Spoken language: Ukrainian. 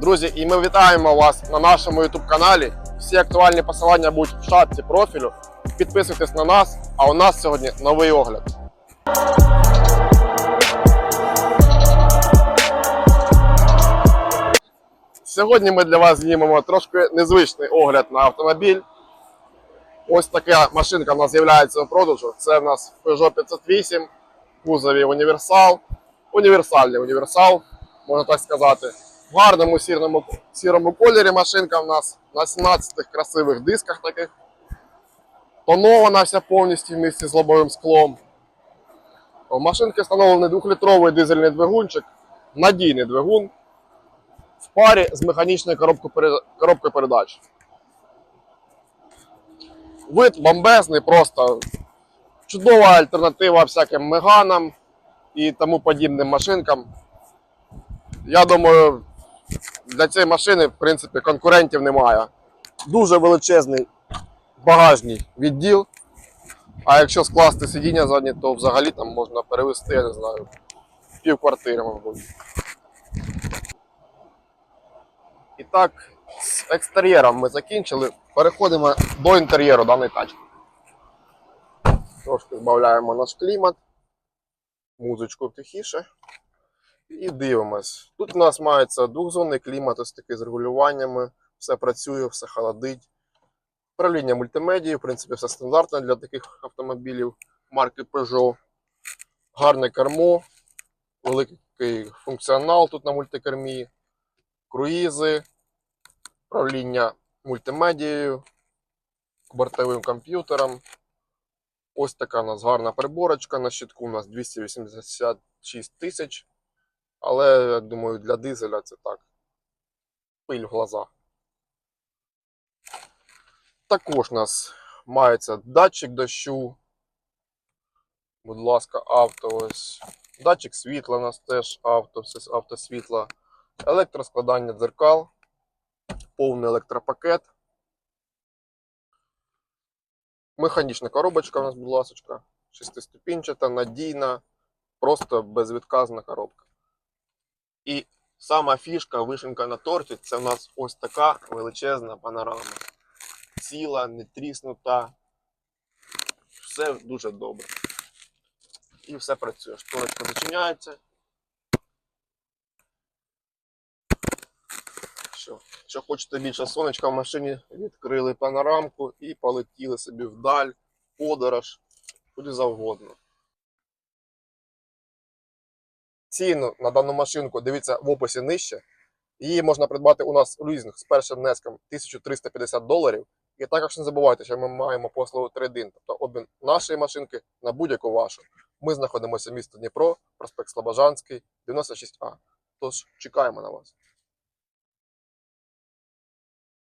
Друзі, і ми вітаємо вас на нашому YouTube каналі. Всі актуальні посилання будуть в шапці профілю. Підписуйтесь на нас, а у нас сьогодні новий огляд. Сьогодні ми для вас знімемо трошки незвичний огляд на автомобіль. Ось така машинка в нас з'являється у продажу. Це в нас Peugeot 508, в кузові універсал. Універсальний універсал, можна так сказати. В гарному сірному, сірому кольорі машинка в нас на 17 красивих дисках таких. Тонована вся повністю в місці з лобовим склом. У машинки встановлений 2-літровий дизельний двигунчик, надійний двигун в парі з механічною коробкою передач. Вид бомбезний, просто чудова альтернатива всяким меганам і тому подібним машинкам. Я думаю, для цієї машини, в принципі, конкурентів немає. Дуже величезний багажний відділ. А якщо скласти сидіння задні, то взагалі там можна перевести, я не знаю, пів квартири, мабуть. І так, з екстер'єром ми закінчили. Переходимо до інтер'єру даної тачки. Трошки збавляємо наш клімат, музичку тихіше. І дивимось. Тут у нас мається двохзонний клімат, ось такий з регулюваннями. Все працює, все холодить. Управління мультимедією, в принципі, все стандартне для таких автомобілів марки Peugeot. Гарне кермо, великий функціонал тут на мультикермі, круїзи, управління мультимедією, бортовим комп'ютером. Ось така у нас гарна приборочка. На щитку у нас 286 тисяч. Але, я думаю, для дизеля це так. Пиль в глазах. Також у нас мається датчик дощу. Будь ласка, авто ось. Датчик світла у нас теж авто, все автосвітло. Електроскладання дзеркал. Повний електропакет. Механічна коробочка у нас, будь ласка. Шестиступінчата, надійна, просто безвідказна коробка. І сама фішка, вишенка на торті, це в нас ось така величезна панорама. Ціла, не тріснута. Все дуже добре. І все працює. Шторочка зачиняється. Що, що хочете більше сонечка в машині, відкрили панорамку і полетіли собі вдаль, подорож, куди завгодно. Ціну на дану машинку дивіться в описі нижче. Її можна придбати у нас у лізинг з першим внеском 1350 доларів. І також не забувайте, що ми маємо послугу трейдин, тобто обмін нашої машинки на будь-яку вашу. Ми знаходимося в місті Дніпро, проспект Слобожанський, 96А. Тож чекаємо на вас.